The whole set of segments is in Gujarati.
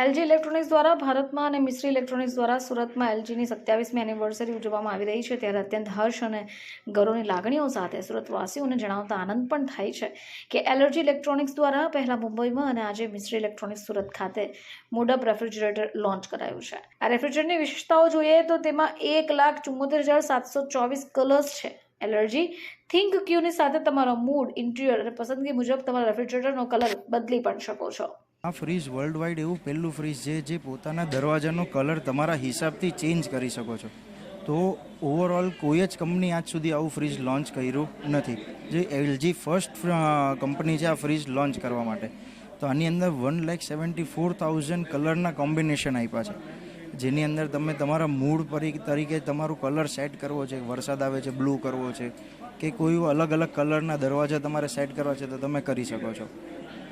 એલજી ઇલેક્ટ્રોનિક્સ દ્વારા ભારતમાં અને મિશ્રી ઇલેક્ટ્રોનિક્સ દ્વારા સુરતમાં એલજીની સત્યાવીસમી એનિવર્સરી ઉજવવામાં આવી રહી છે. ત્યારે અત્યંત હર્ષ અને ગૌરવની લાગણીઓ સાથે સુરતવાસીઓને જણાવતા આનંદ પણ થાય છે કે એલર્જી ઇલેક્ટ્રોનિક્સ દ્વારા પહેલાં મુંબઈમાં અને આજે મિશ્રી ઇલેક્ટ્રોનિક્સ સુરત ખાતે મોડપ રેફ્રિજરેટર લોન્ચ કરાયું છે. આ રેફ્રિજરેટરની વિશેષતાઓ જોઈએ તો તેમાં એક લાખ ચુમ્મોતેર હજાર સાતસો ચોવીસ કલર્સ છે. એલર્જી થિંક ક્યુની સાથે તમારો મૂડ, ઇન્ટિરિયર અને પસંદગી મુજબ તમારા રેફ્રિજરેટરનો કલર બદલી પણ શકો છો. આ ફ્રીજ વર્લ્ડ વાઇડ એવું પહેલું ફ્રીજ છે જે પોતાના દરવાજાનો કલર તમારા હિસાબથી ચેન્જ કરી શકો છો. તો ઓવરઓલ કોઈ જ કંપની આજ સુધી આવું ફ્રીજ લોન્ચ કર્યું નથી. જે એલજી ફર્સ્ટ કંપની છે આ ફ્રીજ લોન્ચ કરવા માટે. તો આની અંદર one lakh seventy four thousand કલરના કોમ્બિનેશન આપ્યા છે. જેની અંદર તમે તમારા મૂળ તરીકે તમારું કલર સેટ કરવો છે. વરસાદ આવે છે બ્લુ કરવો છે, કે કોઈ અલગ અલગ કલરના દરવાજા તમારે સેટ કરવા છે તો તમે કરી શકો છો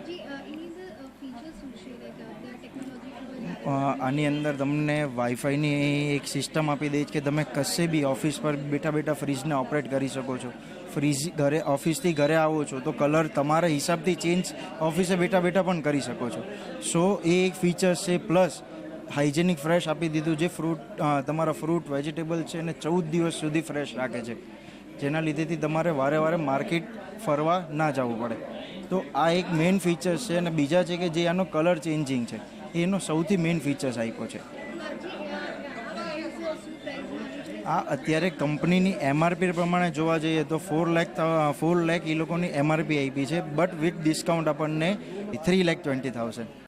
જી અ, એની અંદર ફીચર્સ શું છે લાઈક ત્યાં ટેકનોલોજી ખૂબ જ અ, આની અંદર તમને વાઈફાઈની એક સિસ્ટમ આપી દે છે કે તમે કશે બી ઓફિસ પર બેઠા બેઠા ફ્રીજને ઓપરેટ કરી શકો છો. ફ્રીજ ઘરે ઓફિસથી ઘરે આવો છો તો કલર તમારા હિસાબથી ચેન્જ ઓફિસે બેઠા બેઠા પણ કરી શકો છો. સો એ એક ફીચર્સ છે પ્લસ હાઇજેનિક ફ્રેશ આપી દીધું જે ફ્રૂટ તમારા ફ્રૂટ વેજીટેબલ છે એને ચૌદ દિવસ સુધી ફ્રેશ રાખે છે. જેના લીધેથી તમારે વારે વારે માર્કેટ ફરવા ના જવું પડે. તો આ એક મેઇન ફીચર્સ છે અને બીજા છે કે જે આનો કલર ચેન્જિંગ છે. એનો સૌથી મેઇન ફીચર્સ આપ્યો છે. આ અત્યારે કંપનીની એમઆરપી પ્રમાણે જોવા જઈએ તો ફોર લેખ ફોર લેખ એ લોકોની એમઆરપી આપી છે બટ વિથ ડિસ્કાઉન્ટ આપણને થ્રી લેખ ટ્વેન્ટી થાઉઝન્ડ